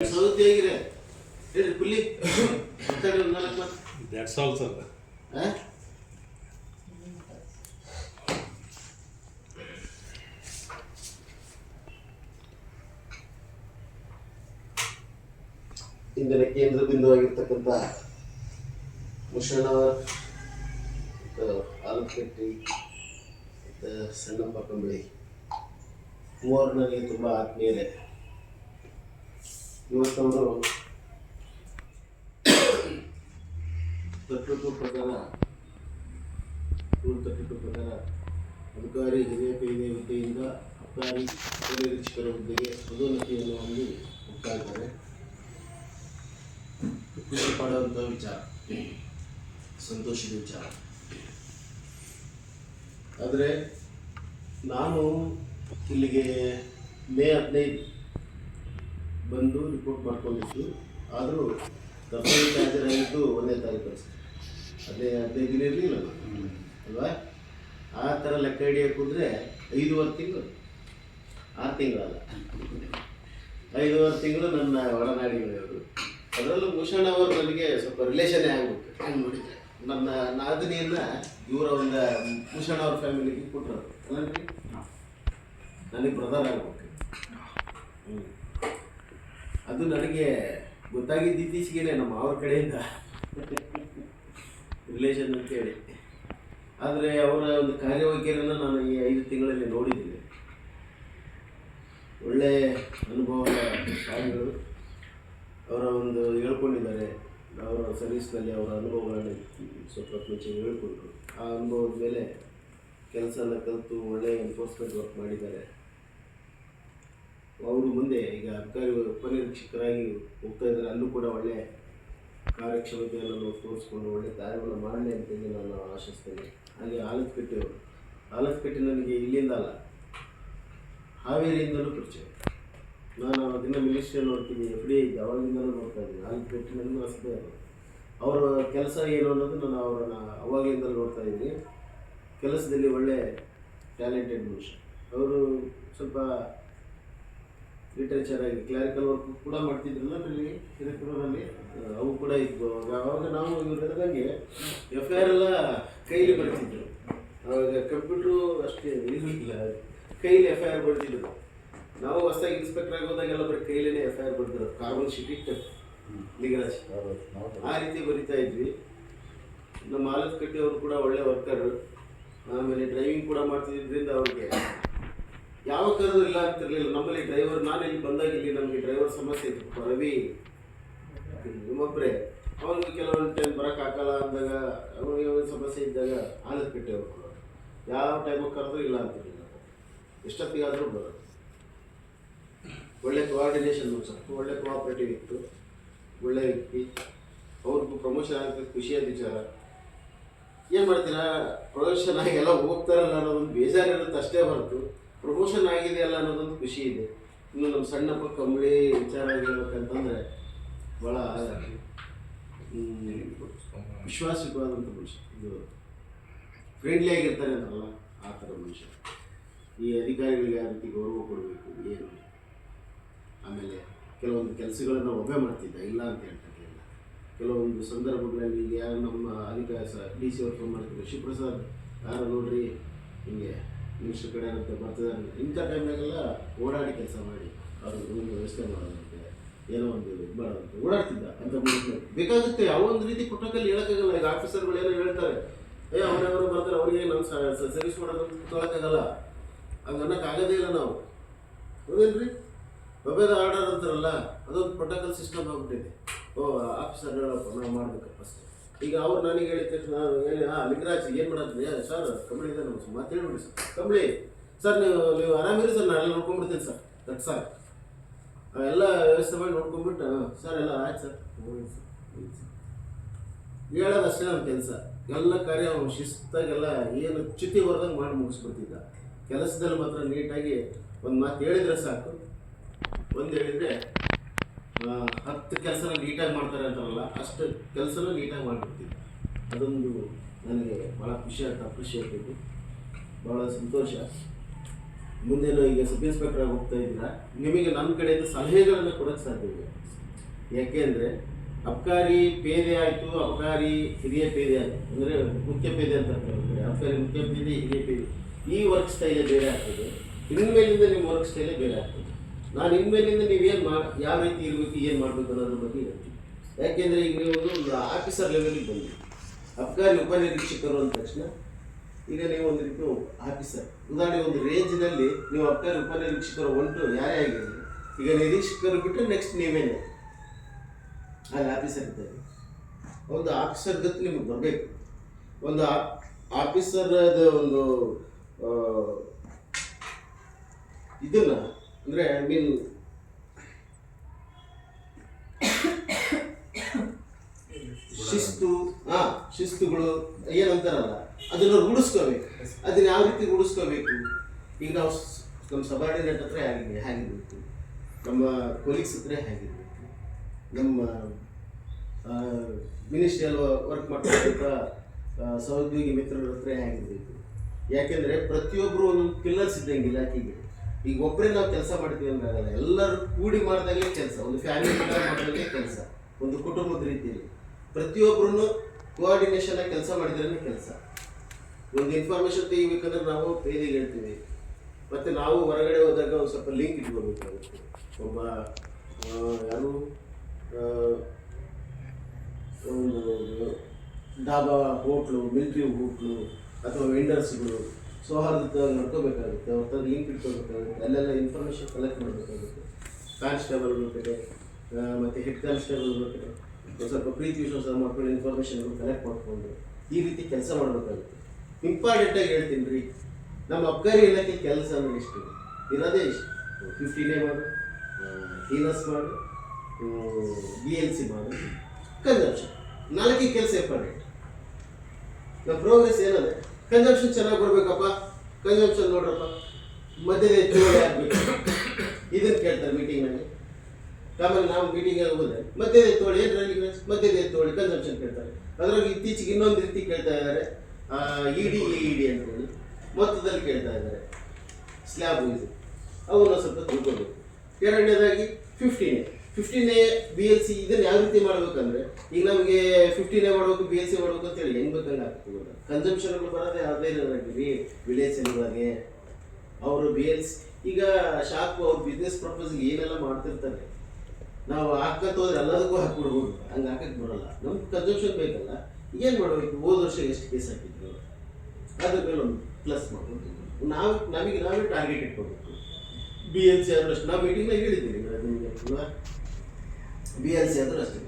ಹೇಗಿದೆ ಹೇಳಿ ಪುಲ್ಲಿ. ಮಾತಾಡಿ ಒಂದು ನಾಲ್ಕು ಮಾತು. That's all, sir. ಆ? ಇಂದಿನ ಕೇಂದ್ರ ಬಿಂದುವಾಗಿರ್ತಕ್ಕಂಥ ಮುಷಣ್ಣವರ್ ಮತ್ತು ಆಲೂಕಟ್ಟಿ ಮತ್ತು ಸಣ್ಣಪ್ಪ ಕಂಬಳಿ. ಮೂವರು ನನಗೆ ತುಂಬ ಆತ್ಮೀಯರೇ. ಇವತ್ತವರು ತಟ್ಟು ಪ್ರಕಾರ ರೂಲ್ ತಟ್ಟು ಪ್ರಕಾರ ಅಧಿಕಾರಿ ಹಿರಿಯ ಕೈದೆ ಹುದ್ದೆಯಿಂದ ಅಬಕಾರಿ ಪರಿರಕ್ಷಕರ ಹುದ್ದೆಗೆ ಪದೋನ್ನತಿಯನ್ನು ಹೊಂದಿ ಹೋಗ್ತಾ ಇದ್ದಾರೆ. ಖುಷಿ ಪಡುವಂಥ ವಿಚಾರ, ಸಂತೋಷದ ವಿಚಾರ. ಆದರೆ ನಾನು ಇಲ್ಲಿಗೆ ಮೇ ಹದಿನೈದು ಬಂದು ರಿಪೋರ್ಟ್ ಮಾಡ್ಕೊಂಡಿತ್ತು ಆದರೂ ದಫಾಯಿ ಹಾಜರಾಗಿದ್ದು ಒಂದೇ ತಾರೀಕು ಅಷ್ಟೆ. ಅದೇ ಹದಿನೈದು ದಿನ ಇರಲಿಲ್ಲ ಅಲ್ವಾ? ಆ ಥರ ಲೆಕ್ಕ ಹಿಡಿಯೋಕೆ ಐದೂವರೆ ತಿಂಗಳು. ಆರು ತಿಂಗಳಲ್ಲ. ಐದೂವರೆ ತಿಂಗಳು ನನ್ನ ಒಡನಾಡಿಗಳು ಅದರಲ್ಲೂ ಭೂಷಣ್ ಅವರು ನನಗೆ ಸ್ವಲ್ಪ ರಿಲೇಷನ್ನೇ ಆಗ್ಬಿಟ್ಟು ಹಂಗೆ ನೋಡಿದ್ರೆ ನನ್ನ ನಾದಿನಿಯನ್ನು ಇವರ ಒಂದು ಭೂಷಣ್ ಅವ್ರ ಫ್ಯಾಮಿಲಿಗೆ ಕೊಟ್ಟರು ನನಗೆ ನನಗೆ ಬ್ರದರ್ ಆಗ್ಬೇಕು. ಹ್ಞೂ ಅದು ನನಗೆ ಗೊತ್ತಾಗಿದ್ದು ಇತ್ತೀಚೆಗೆ ನಮ್ಮ ಅವ್ರ ಕಡೆಯಿಂದ ರಿಲೇಷನ್ ಅಂತೇಳಿ ಆದರೆ ಅವರ ಒಂದು ಕಾರ್ಯವೈಖರಿಯನ್ನು ನಾನು ಈ ಐದು ತಿಂಗಳಲ್ಲಿ ನೋಡಿದ್ದೀನಿ. ಒಳ್ಳೆ ಅನುಭವದ ಕಾರ್ಯಗಳು ಅವರ ಒಂದು ಹೇಳ್ಕೊಂಡಿದ್ದಾರೆ. ಅವರ ಸರ್ವಿಸ್ನಲ್ಲಿ ಅವರ ಅನುಭವಗಳನ್ನು ಸ್ವಲ್ಪ ಮುಂಚೆ ಹೇಳ್ಕೊಂಡ್ರು. ಆ ಅನುಭವದ ಮೇಲೆ ಕೆಲಸನ ಕಲಿತು ಒಳ್ಳೆಯ ಎನ್ಫೋರ್ಸ್ಮೆಂಟ್ ವರ್ಕ್ ಮಾಡಿದ್ದಾರೆ. ಅವರು ಮುಂದೆ ಈಗ ಅಧಿಕಾರಿ ಉಪನಿರೀಕ್ಷಕರಾಗಿ ಹೋಗ್ತಾ ಇದ್ದಾರೆ. ಅಲ್ಲೂ ಕೂಡ ಒಳ್ಳೆ ಕಾರ್ಯಕ್ಷಮತೆಯನ್ನು ತೋರಿಸ್ಕೊಂಡು ಒಳ್ಳೆ ಕಾರ್ಯವನ್ನು ಮಾಡಲಿ ಅಂತೇಳಿ ನಾನು ಆಶಿಸ್ತೇನೆ. ಹಾಗೆ ಆಲಸ್ಪೇಟೆಯವರು ಆಲತ್ಕಟ್ಟೆ ನನಗೆ ಇಲ್ಲಿಂದ ಅಲ್ಲ, ಹಾವೇರಿಯಿಂದಲೂ ಪರಿಚಯ. ನಾನು ದಿನ ಮಿನಿಸ್ಟ್ರಿ ನೋಡ್ತೀನಿ, ಎಫ್ ಡಿ ಅವಾಗಿಂದಲೂ ನೋಡ್ತಾ ಇದ್ದೀನಿ. ಆಲತ್ಕಟ್ಟೆ ನನಗೂ ಅಷ್ಟೇ ಅವರ ಕೆಲಸ ಏನು ಅನ್ನೋದು ನಾನು ಅವರನ್ನು ಅವಾಗಿಂದಲೂ ನೋಡ್ತಾ ಇದ್ದೀನಿ. ಕೆಲಸದಲ್ಲಿ ಒಳ್ಳೆ ಟ್ಯಾಲೆಂಟೆಡ್ ಮನುಷ್ಯ. ಅವರು ಸ್ವಲ್ಪ ಲಿಟರೇಚರ್ ಆಗಿ ಕ್ಲಾರಿಕಲ್ ವರ್ಕ್ ಕೂಡ ಮಾಡ್ತಿದ್ರಲ್ಲ ಅದರಲ್ಲಿ ಹಿರೇಕೂರಲ್ಲಿ ಅವು ಕೂಡ ಇದ್ವು. ಅವಾಗ ನಾವು ಹೇಳಿದಂಗೆ ಎಫ್ ಐ ಆರ್ ಎಲ್ಲ ಕೈಲಿ ಬರ್ತಿದ್ರು. ಅವಾಗ ಕಂಪ್ಯೂಟ್ರು ಅಷ್ಟೇ ಇರಲಿಲ್ಲ ಕೈಲಿ ಎಫ್ ಐ ಆರ್ ಬರ್ತಿದ್ರು. ನಾವು ಹೊಸದಾಗಿ ಇನ್ಸ್ಪೆಕ್ಟರ್ ಆಗೋದಾಗೆಲ್ಲ ಬರೀ ಕೈಲೇ ಎಫ್ ಐ ಆರ್ ಬರ್ತಿದ್ರು ಕಾರ್ಬನ್ ಶೀಟ್ ಇಟ್ಟು. ಆ ರೀತಿ ಬರಿತಾ ಇದ್ವಿ. ನಮ್ಮ ಆಲತ್ ಕಟ್ಟಿ ಅವರು ಕೂಡ ಒಳ್ಳೆ ವರ್ಕರು ಆಮೇಲೆ ಡ್ರೈವಿಂಗ್ ಕೂಡ ಮಾಡ್ತಿದ್ರಿಂದ ಅವ್ರಿಗೆ. ಯಾವ ಕರೆದು ಇಲ್ಲ ಅಂತಿರಲಿಲ್ಲ ನಮ್ಮಲ್ಲಿ ಡ್ರೈವರ್ ನಾನು ಇಲ್ಲಿ ಬಂದಾಗ ಇಲ್ಲಿ ನಮಗೆ ಡ್ರೈವರ್ ಸಮಸ್ಯೆ ಇತ್ತು. ರವಿ ನಿಮ್ಮೊಬ್ಬರೇ ಅವನಿಗೆ ಕೆಲವೊಂದು ಟೈಮ್ ಬರೋಕ್ಕಾಗಲ್ಲ ಅಂದಾಗ ಅವನಿಗೆ ಒಂದು ಸಮಸ್ಯೆ ಇದ್ದಾಗ ಅವ್ರು ಕೊಡೋರು. ಯಾವ ಟೈಮಿಗೆ ಕರೆದು ಇಲ್ಲ ಅಂತಿರಲಿಲ್ಲ ಎಷ್ಟೊತ್ತಿಗಾದರೂ ಬರೋದು ಒಳ್ಳೆ ಕೋಆರ್ಡಿನೇಷನ್ ಸ್ವಲ್ಪ ಒಳ್ಳೆ ಕೋಆಪರೇಟಿವ್ ಇತ್ತು. ಒಳ್ಳೆ ವ್ಯಕ್ತಿ ಅವ್ರಿಗೂ ಪ್ರಮೋಷನ್ ಆಗ್ತದೆ ಖುಷಿಯಾದ ವಿಚಾರ. ಏನು ಮಾಡ್ತೀರಾ? ಪ್ರಮೋಷನ್ ಆಗಿ ಎಲ್ಲ ಹೋಗ್ತಾರಲ್ಲ ಅನ್ನೋದೊಂದು ಬೇಜಾರಿರುತ್ತೆ ಅಷ್ಟೇ ಹೊರತು. ಪ್ರಮೋಷನ್ ಆಗಿದೆ ಅಲ್ಲ ಅನ್ನೋದೊಂದು ಖುಷಿ ಇದೆ. ಇನ್ನು ನಮ್ಮ ಸಣ್ಣ ಪಕ್ಕ ಕಂಬಳಿ ವಿಚಾರ ಆಗಿರ್ಬೇಕಂತಂದ್ರೆ ಭಾಳ ವಿಶ್ವಾಸವಾದಂಥ ಮನುಷ್ಯ. ಇದು ಫ್ರೆಂಡ್ಲಿ ಆಗಿರ್ತಾರೆ ಅಂತಾರಲ್ಲ ಆ ಥರ ಮನುಷ್ಯ. ಈ ಅಧಿಕಾರಿಗಳಿಗೆ ಯಾವ ರೀತಿ ಗೌರವ ಕೊಡಬೇಕು ಏನು? ಆಮೇಲೆ ಕೆಲವೊಂದು ಕೆಲಸಗಳನ್ನು ಒಬ್ಬೆ ಮಾಡ್ತಿದ್ದ, ಇಲ್ಲ ಅಂತ ಹೇಳ್ತಿರ್ಲಿಲ್ಲ ಕೆಲವೊಂದು ಸಂದರ್ಭಗಳಲ್ಲಿ ಯಾರು ನಮ್ಮ ಅಧಿಕಾರ ಡಿ ಸಿ ಅವ್ರು ಫೋನ್ ಮಾಡ್ತಿದ್ರು. ಶಿವಪ್ರಸಾದ್, ಯಾರು ನೋಡ್ರಿ? ಹಿಂಗೆ ಮಿನಿಸ್ಟರ್ ಕಡೆ ಆಗುತ್ತೆ ಬರ್ತದೆ ಇಂಥ ಟೈಮ್ನಾಗೆಲ್ಲ ಓಡಾಡಿ ಕೆಲಸ ಮಾಡಿ ಅವ್ರಿಗೆ ಒಂದು ವ್ಯವಸ್ಥೆ ಮಾಡೋದಂತೆ, ಏನೋ ಒಂದು ಮಾಡೋದಂತೆ. ಓಡಾಡ್ತಿದ್ದ ಅಂತ. ಬೇಕಾಗುತ್ತೆ ಯಾವ ಒಂದು ರೀತಿ ಪುಸ್ತಕಲ್ಲಿ ಹೇಳೋಕ್ಕಾಗಲ್ಲ. ಈಗ ಆಫೀಸರ್ಗಳು ಏನೋ ಹೇಳ್ತಾರೆ, ಏ ಅವರವರು ಬರ್ತಾರೆ, ಅವ್ರಿಗೆ ನಮ್ಮ ಸರ್ವಿಸ್ ಮಾಡೋದು ಅಂತ ತೊಗೊಳಕ್ಕಾಗಲ್ಲ ಹಂಗೆ ಅನ್ನೋಕ್ಕಾಗೋದೇ ಇಲ್ಲ ನಾವು. ಹೌದೇನ್ರಿ? ಮೊಬೈಲ್ ಆರ್ಡರ್ ಅಂತಾರಲ್ಲ, ಅದೊಂದು ಪ್ರೋಟೋಕಾಲ್ ಸಿಸ್ಟಮ್ ಆಗ್ಬಿಟ್ಟಿದೆ. ಓ ಆಫೀಸರ್ ಹೇಳಪ್ಪ, ನಾವು ಮಾಡ್ಬೇಕಪ್ಪ ಅಷ್ಟೇ. ಈಗ ಅವ್ರು ನನಗೆ ಹೇಳಿದ ತಕ್ಷಣ ನಾನು ಹೇಳಿ ಹಾಂ ಲಿಂಗರಾಜ್ ಏನು ಮಾಡೋದು ಏ ಸರ್, ಕಂಬಳಿ ಇದೆ ನಮ್ಮ ಮಾತು ಹೇಳ್ಬಿಡಿ ಸರ್. ಕಂಬಳಿ, ಸರ್, ನೀವು ನೀವು ಆರಾಮಿರಿ ಸರ್ ನಾನೆಲ್ಲ ನೋಡ್ಕೊಂಡ್ಬಿಡ್ತೀನಿ ಸರ್. ದಟ್ ಸರ್ ಎಲ್ಲ ವ್ಯವಸ್ಥೆ ಮಾಡಿ ನೋಡ್ಕೊಂಡ್ಬಿಟ್ಟು ಸರ್, ಎಲ್ಲ ಆಯ್ತು ಸರ್. ಹೇಳೋದಷ್ಟೇ ನಮ್ಮ ಕೆಲಸ. ಎಲ್ಲ ಕಾರ್ಯ ಅವನು ಶಿಸ್ತಾಗೆಲ್ಲ ಏನು ಚ್ಯುತಿ ಬರ್ದಂಗೆ ಮಾಡಿ ಮುಗಿಸ್ಬಿಡ್ತಿದ್ದ. ಕೆಲಸದಲ್ಲಿ ಮಾತ್ರ ನೀಟಾಗಿ ಒಂದು ಮಾತು ಹೇಳಿದ್ರೆ ಸಾಕು. ಒಂದು ಹೇಳಿದ್ರೆ ಹತ್ತು ಕೆಲಸ ನೀಟಾಗಿ ಮಾಡ್ತಾರೆ ಅಂತಾರಲ್ಲ ಅಷ್ಟು ಕೆಲಸನೂ ನೀಟಾಗಿ ಮಾಡಿಬಿಡ್ತೀವಿ ಅದೊಂದು ನನಗೆ ಭಾಳ ಖುಷಿ ಆಯ್ತು ಖುಷಿ ಆಗ್ತಿತ್ತು ಭಾಳ ಸಂತೋಷ. ಮುಂದೇನು ಈಗ ಸಬ್ ಇನ್ಸ್ಪೆಕ್ಟರ್ ಆಗಿ ಹೋಗ್ತಾ ಇದ್ದೀರಾ, ನಿಮಗೆ ನಮ್ಮ ಕಡೆಯಿಂದ ಸಲಹೆಗಳನ್ನು ಕೊಡೋಕ್ಕೆ ಸಾಧ್ಯವಿದೆ ಯಾಕೆಂದರೆ ಅಬ್ಕಾರಿ ಪೇದೆ ಆಯಿತು, ಅಬ್ಕಾರಿ ಹಿರಿಯ ಪೇದೆ ಆಯಿತು. ಅಂದರೆ ಮುಖ್ಯ ಪೇದೆ ಅಂತ ಹೇಳ್ತಾರೆ ಅಬ್ಕಾರಿ ಮುಖ್ಯ ಪೇದೆ, ಹಿರಿಯ ಪೇದೆ. ಈ ವರ್ಕ್ ಸ್ಟೈಲೇ ಬೇರೆ ಆಗ್ತದೆ. ಇನ್ಮೇಲಿಂದ ನಿಮ್ಮ ವರ್ಕ್ ಸ್ಟೈಲೇ ಬೇರೆ ಆಗ್ತದೆ. ನಾನು ಇನ್ಮೇಲಿಂದ ನೀವೇನು ಮಾ, ಯಾವ ರೀತಿ ಇರಬೇಕು ಏನು ಮಾಡಬೇಕು ಅನ್ನೋದ್ರ ಬಗ್ಗೆ ಹೇಳ್ತೀನಿ. ಯಾಕೆಂದರೆ ಈಗ ನೀವು ಒಂದು ಆಫೀಸರ್ ಲೆವೆಲಿಗೆ ಬಂದಿರಿ. ಅಬ್ಕಾರಿ ಉಪನಿರೀಕ್ಷಕರು ಅಂದ ತಕ್ಷಣ ಈಗ ನೀವು ಒಂದು ರೀತಿ ಆಫೀಸರ್ ಉದಾಹರಣೆ ಒಂದು ರೇಂಜ್ನಲ್ಲಿ ನೀವು ಅಬ್ಕಾರಿ ಉಪನಿರೀಕ್ಷಕರು ಒಂಟು ಯಾರೇ ಆಗಿರಲಿ, ಈಗ ನಿರೀಕ್ಷಕರು ಬಿಟ್ಟರೆ ನೆಕ್ಸ್ಟ್ ನೀವೇನೆ. ಅಲ್ಲಿ ಆಫೀಸರ್ ಇದ್ದಾರೆ. ಒಂದು ಆಫೀಸರ್ ಗತಿ ನಿಮಗೆ ಬರಬೇಕು. ಒಂದು ಆಫೀಸರ್ ಒಂದು ಇದನ್ನ ಅಂದರೆ ಐ ಮೀನ್ ಶಿಸ್ತು, ಹಾ, ಶಿಸ್ತುಗಳು ಏನಂತಾರಲ್ಲ, ಅದನ್ನು ರೂಢಿಸ್ಕೋಬೇಕು. ಅದನ್ನ ಯಾವ ರೀತಿ ರೂಢಿಸ್ಕೋಬೇಕು? ಈಗ ನಾವು ನಮ್ಮ ಸಬಾರ್ಡಿನೇಟ್ ಹತ್ರ ಹೇಗಿದೆ ಹೇಗಿರ್ಬೇಕು. ನಮ್ಮ ಕೊಲೀಗ್ಸ್ ಹತ್ರ ಹೇಗಿರ್ಬೇಕು. ನಮ್ಮ ಮಿನಿಸ್ಟ್ರಿಯಲ್ ವರ್ಕ್ ಮಾಡ್ತಕ್ಕಂಥ ಸಹೋದ್ಯೋಗಿ ಮಿತ್ರರ ಹತ್ರ ಹೇಗಿರ್ಬೇಕು. ಯಾಕೆಂದರೆ ಪ್ರತಿಯೊಬ್ಬರು ಒಂದೊಂದು ಪಿಲ್ಲರ್ಸ್ ಇದ್ದಂಗೆ ಇಲಾಖೆಗೆ ಈಗ ಒಬ್ಬರೇ ನಾವು ಕೆಲಸ ಮಾಡ್ತೀವಿ ಅಂದ್ರೆ ಆಗಲ್ಲ ಎಲ್ಲರೂ ಕೂಡಿ ಮಾಡಿದಾಗಲೇ ಕೆಲಸ. ಒಂದು ಫ್ಯಾಮಿಲಿ ಮಾಡಿದಾಗಲೇ ಕೆಲಸ. ಒಂದು ಕುಟುಂಬದ ರೀತಿಯಲ್ಲಿ. ಪ್ರತಿಯೊಬ್ಬರೂ ಕೋಆರ್ಡಿನೇಷನ್ ಆಗಿ ಕೆಲಸ ಮಾಡಿದ್ರೆ ಕೆಲಸ. ಒಂದು ಇನ್ಫಾರ್ಮೇಶನ್ ತೆಗಿಬೇಕಂದ್ರೆ ನಾವು ಪೇದಿಗೆ ಹೇಳ್ತೀವಿ. ಮತ್ತು ನಾವು ಹೊರಗಡೆ ಹೋದಾಗ ಒಂದು ಸ್ವಲ್ಪ ಲಿಂಕ್ ಇಟ್ಕೋಬೇಕಾಗುತ್ತೆ ಒಬ್ಬ ಯಾರು ಒಂದು ಡಾಬಾ ಹೋಟ್ಲು, ಮಿಲ್ಟ್ರಿ ಹೋಟ್ಲು, ಅಥವಾ ವೆಂಡರ್ಸ್ಗಳು ಸೌಹಾರ್ದವಾಗಿ ನಡ್ಕೋಬೇಕಾಗುತ್ತೆ, ಅವ್ರ ಹತ್ರ ಲಿಂಕ್ ಇಟ್ಕೋಬೇಕಾಗುತ್ತೆ, ಅಲ್ಲೆಲ್ಲ ಇನ್ಫಾರ್ಮೇಷನ್ ಕಲೆಕ್ಟ್ ಮಾಡಬೇಕಾಗುತ್ತೆ. ಕಾನ್ಸ್ಟೇಬಲ್ಗಳ ಕಡೆ ಮತ್ತು ಹೆಡ್ ಕಾನ್ಸ್ಟೇಬಲ್ಗಳ ಕಡೆ ಸ್ವಲ್ಪ ಪ್ರೀತಿ ವಿಶ್ವಾಸ ಮಾಡ್ಕೊಂಡು ಇನ್ಫಾರ್ಮೇಷನ್ ಕಲೆಕ್ಟ್ ಮಾಡಿಕೊಂಡು ಈ ರೀತಿ ಕೆಲಸ ಮಾಡಬೇಕಾಗುತ್ತೆ. ಇಂಪಾರ್ಟೆಂಟಾಗಿ ಹೇಳ್ತೀನಿ ರೀ, ನಮ್ಮ ಅಬ್ಕಾರಿ ಇಲಾಖೆ ಕೆಲಸ ಅಂದರೆ ಇಷ್ಟು. ಇರೋದೇ ಇಷ್ಟು. ಫಿಫ್ಟಿನೇ ಮಾಡು ಹೀನಸ್ ಮಾಡು ಬಿ ಎಲ್ ಸಿ ಮಾಡು. ಕನ್ಸಪ್ಷನ್. ನಾಲ್ಕೇ ಕೆಲಸ ಇಂಪಾರ್ಟೆಂಟ್ ನಮ್ಮ ಪ್ರೋಗ್ರೆಸ್ ಏನಂದ್ರೆ ಕನ್ಸಂಪ್ಷನ್ ಚೆನ್ನಾಗಿ ಬರ್ಬೇಕಪ್ಪ ಕನ್ಸಂಪ್ಷನ್ ನೋಡ್ರಪ್ಪ. ಮಧ್ಯದ ಹೆಚ್ಚುವರಿ ಆಗಬೇಕು ಇದನ್ನ ಕೇಳ್ತಾರೆ ಮೀಟಿಂಗ್ನಲ್ಲಿ ಆಮೇಲೆ ನಾವು ಮೀಟಿಂಗ್ ಹೋದ್ರೆ ಮಧ್ಯದ ಎತ್ತುವಳಿ ಏನು ರನ್ನಿಂಗ್ ಮಧ್ಯದ ಎತ್ತುವಳಿ ಕನ್ಸಂಪ್ಷನ್ ಕೇಳ್ತಾರೆ. ಅದ್ರಾಗ ಇತ್ತೀಚೆಗೆ ಇನ್ನೊಂದು ರೀತಿ ಕೇಳ್ತಾ ಇದ್ದಾರೆ ಇಡಿ ಇಡಿ ಅಂತೇಳಿ ಮೊತ್ತದಲ್ಲಿ ಕೇಳ್ತಾ ಇದ್ದಾರೆ ಸ್ಲ್ಯಾಬ್ ಇದು. ಅವನ್ನ ಸ್ವಲ್ಪ ತಿಳ್ಕೊಬೇಕು. ಎರಡನೇದಾಗಿ fifteen fifteen A B L C ಇದನ್ನ ಯಾವ ರೀತಿ ಮಾಡ್ಬೇಕಂದ್ರೆ, ಈಗ ನಮಗೆ ಫಿಫ್ಟೀನ್ ಎ ಮಾಡ್ಬೇಕು ಬಿ ಎಲ್ ಸಿ ಮಾಡ್ಬೇಕು ಅಂತ ಹೇಳಿ ಹೆಂಗ್ ಬೇಕಂಗೆ ಆಗ್ತದೆ ಕನ್ಸಂಪ್ಷನ್ಗಳು ಬರೋದೇ ಅದೇ ರೀ ವಿಲೇಜ್ ಒಳಗೆ ಅವರು ಬಿ ಎಲ್ ಸಿ ಈಗ ಶಾಪ್ ಅವ್ರ ಬಿಸ್ನೆಸ್ ಪರ್ಪಸ್ ಏನೆಲ್ಲ ಮಾಡ್ತಿರ್ತಾರೆ. ನಾವು ಹಾಕತ್ ಹೋದ್ರೆ ಎಲ್ಲದಕ್ಕೂ ಹಾಕ್ಬಿಡ್ಬೋದು. ಹಂಗೆ ಹಾಕಕ್ ಬರಲ್ಲ. ನಮ್ಗೆ ಕನ್ಸಂಪ್ಷನ್ ಬೇಕಲ್ಲ. ಏನು ಮಾಡಬೇಕು? ಹೋದ ವರ್ಷ ಎಷ್ಟು ಕೇಸ್ ಹಾಕಿದ್ರು? ಅದ್ರ ಮೇಲೆ ಒಂದು ಪ್ಲಸ್ ಮಾಡ್ಕೊಂಡು ನಾವು, ನಮಗೆ ನಾವೇ ಟಾರ್ಗೆಟ್ ಇಟ್ಕೋಬೇಕು. ಬಿ ಎಲ್ ಸಿ ಆದ್ರೂ ಅಷ್ಟೇ ನಾವು ಮೀಟಿಂಗ್ನಾಗ ಹೇಳಿದ್ದೀವಿ. ನಿಮಗೆ ಬಿ ಎಲ್ ಸಿ ಆದ್ರೂ ಅಷ್ಟೇ